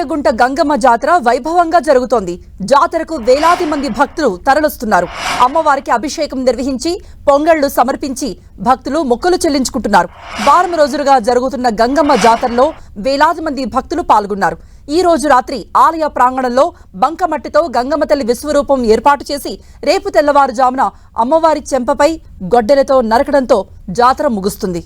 ఆలయగుంట గంగమ్మ జాతర వైభవంగా జరుగుతోంది. జాతరకు వేలాది మంది భక్తులు తరలిస్తున్నారు. అమ్మవారికి అభిషేకం నిర్వహించి పొంగళ్ళు సమర్పించి భక్తులు మొక్కలు చెల్లించుకుంటున్నారు. వారం రోజులుగా జరుగుతున్న గంగమ్మ జాతరలో వేలాది మంది భక్తులు పాల్గొన్నారు. ఈ రోజు రాత్రి ఆలయ ప్రాంగణంలో బంకమట్టితో గంగమ్మ తల్లి విశ్వరూపం ఏర్పాటు చేసి రేపు తెల్లవారుజామున అమ్మవారి చెంపపై గొడ్డెలతో నరకడంతో జాతర ముగుస్తుంది.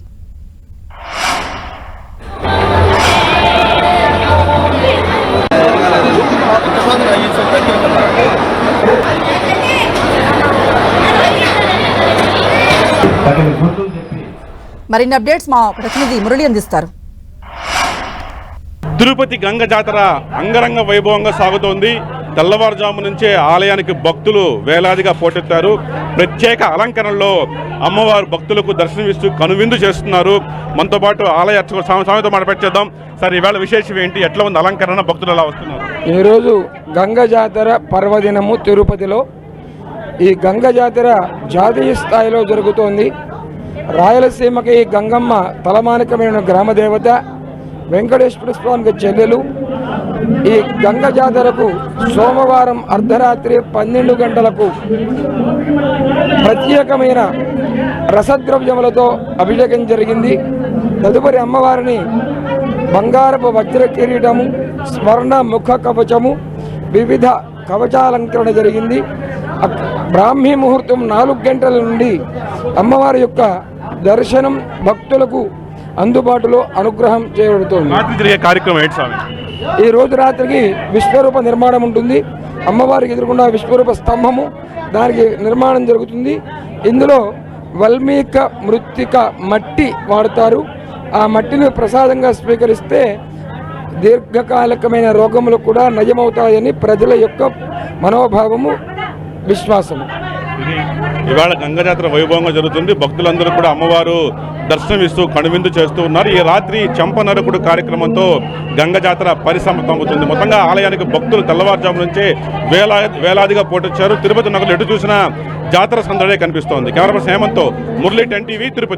మరిన్ని అప్డేట్స్ మా ప్రతినిధి మురళి అందిస్తారు. తిరుపతి గంగ జాతర అంగరంగ వైభవంగా సాగుతోంది. తెల్లవారుజాము నుంచే ఆలయానికి భక్తులు వేలాదిగా పోటెత్తారు. ప్రత్యేక అలంకరణలో అమ్మవారు భక్తులకు దర్శనమిస్తూ కనువిందు చేస్తున్నారు. మనతో పాటు ఆలయ స్వామితో మాట్లాడేద్దాం సార్ ఈవేళ విశేషం ఏంటి? ఎట్లా ఉంది అలంకరణ? భక్తులు ఎలా వస్తున్నారు? ఈరోజు గంగ జాతర పర్వదినము తిరుపతిలో ఈ గంగ జాతర జాతీయ స్థాయిలో జరుగుతోంది. రాయలసీమకి గంగమ్మ తలమానికమైన గ్రామదేవత వెంకటేశ్వర స్వామికి చెల్లెలు. ఈ గంగ జాతరకు సోమవారం అర్ధరాత్రి పన్నెండు గంటలకు ప్రత్యేకమైన రసద్రవ్యములతో అభిషేకం జరిగింది. తదుపరి అమ్మవారిని బంగారపు వజ్ర కిరీటము స్వర్ణ ముఖ కవచము వివిధ కవచాలంకరణ జరిగింది. బ్రాహ్మీ ముహూర్తం నాలుగు గంటల నుండి అమ్మవారి యొక్క దర్శనం భక్తులకు అందుబాటులో అనుగ్రహం చేయబడుతోంది. కార్యక్రమం ఈ రోజు రాత్రికి విశ్వరూప నిర్మాణం ఉంటుంది. అమ్మవారికి ఎదురుకుండా విశ్వరూప స్తంభము దానికి నిర్మాణం జరుగుతుంది. ఇందులో వల్మీక మృత్తిక మట్టి వాడతారు. ఆ మట్టిని ప్రసాదంగా స్వీకరిస్తే దీర్ఘకాలికమైన రోగములు కూడా నయమవుతాయని ప్రజల యొక్క మనోభావము విశ్వాసం. ఇది ఇవాళ గంగ జాతర వైభవంగా జరుగుతుంది. భక్తులందరూ కూడా అమ్మవారు దర్శనమిస్తూ కనువిందు చేస్తూ ఉన్నారు. ఈ రాత్రి చంపనరకుడు కార్యక్రమంతో గంగ జాతర పరిసమతమవుతుంది మొత్తంగా ఆలయానికి భక్తులు తెల్లవారుజాము నుంచే వేలా వేలాదిగా పోటొచ్చారు. తిరుపతి నగరం ఎటు చూసినా జాతర సందడే కనిపిస్తోంది. కెమెరా పర్సన్ హేమంత్తో మురళీ టెన్ టీవీ తిరుపతి.